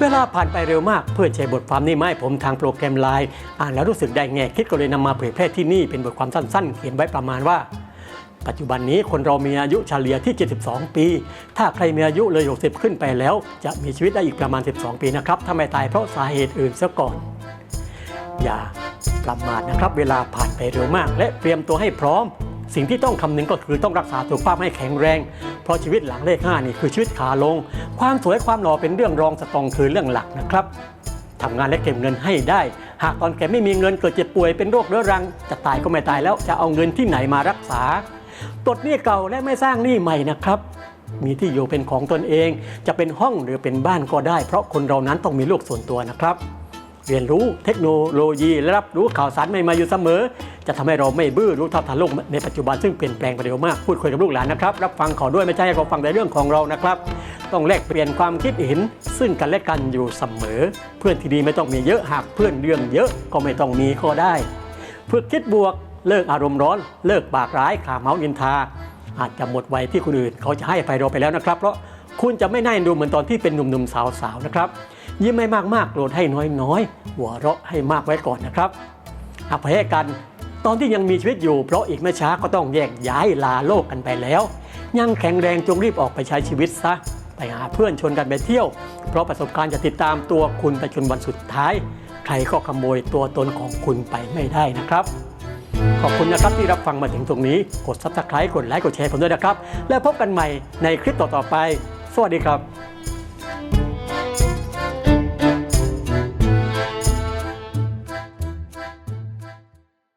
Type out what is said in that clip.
เวลาผ่านไปเร็วมากเพื่อนแชร์บทความนี้มาให้ผมทางโปรแกรมไลน์อ่านแล้วรู้สึกได้แง่คิดก็เลยนำมาเผยแพร่ที่นี่เป็นบทความสั้นๆ เขียนไว้ประมาณว่า ปัจจุบันนี้คนเรามีอายุเฉลี่ยที่ 72 ปี ถ้าใครมีอายุเลย 60 ขึ้นไปแล้ว จะมีชีวิตได้อีกประมาณ 12 ปีนะครับถ้าไม่ตายเพราะสาเหตุอื่นซะก่อน อย่าประมาทนะครับ เวลาผ่านไปเร็วมาก และเตรียมตัวให้พร้อม สิ่งที่ต้องคำนึงก็คือต้องรักษาสุขภาพให้แข็งแรง เพราะชีวิตหลังเลข5นี่คือชีวิตขาลง ความสวยความหล่อเป็นเรื่องรองสตองคือเรื่องหลักนะครับทำงานและเก็บเงินให้ได้ หากตอนแกไม่มีเงินเกิดเจ็บป่วยเป็นโรคเรื้อรัง จะตายก็ไม่ตายแล้วจะเอาเงินที่ไหนมารักษาปลดหนี้เก่าและไม่สร้างหนี้ใหม่นะครับมีที่อยู่เป็นของตนเอง จะเป็นห้องหรือเป็นบ้านก็ได้ เพราะคนเรานั้นต้องมีโลกส่วนตัวนะครับ เรียนรู้เทคโนโลยีและรับรู้ข่าวสารใหม่ๆอยู่เสมอ จะทำให้เราไม่บื้อรู้เท่าทันโลกในปัจจุบันซึ่งเปลี่ยนแปลงไปเร็วมากพูดคุยกับลูกหลานนะครับ รับฟังขาด้วยไม่ใช่ให้เขาฟังแต่เรื่องของเรานะครับ ต้องแลกเปลี่ยนความคิดเห็น ซึ่งกันและกันอยู่เสมอ เพื่อนที่ดีไม่ต้องมีเยอะหากเพื่อนเรื่องเยอะก็ไม่ต้องมีก็ได้ฝึกคิดบวกเลิกอารมณ์ร้อน เลิกปากร้ายข่าเมาส์อินทา อาจจะหมดวัยที่คนอื่น เขาจะให้อภัยเราไปแล้วนะครับ เพราะคุณจะไม่น่าเอ็นดูเหมือนตอนที่เป็นหนุ่มๆสาวๆนะครับ ยิ้มให้มากๆโกรธให้น้อยๆ หัวเราะให้มากไว้ก่อนนะครับอภัยให้กันตอนที่ยังมีชีวิตอยู่ เพราะอีกไม่ช้าก็ต้องแยกย้ายลาโลกกันไปแล้ว ยังแข็งแรงจงรีบออกไปใช้ชีวิตซะ ไปหาเพื่อนชวนกันไปเที่ยว เพราะประสบการณ์จะติดตามตัวคุณไปจนวันสุดท้าย ใครก็ขโมยตัวตนของคุณไปไม่ได้นะครับขอบคุณนะครับที่รับฟังมาถึงตรงนี้ กด subscribe กดไลค์ กดแชร์ผมด้วยนะครับ แล้วพบกันใหม่ในคลิปต่อๆไป สวัสดีครับ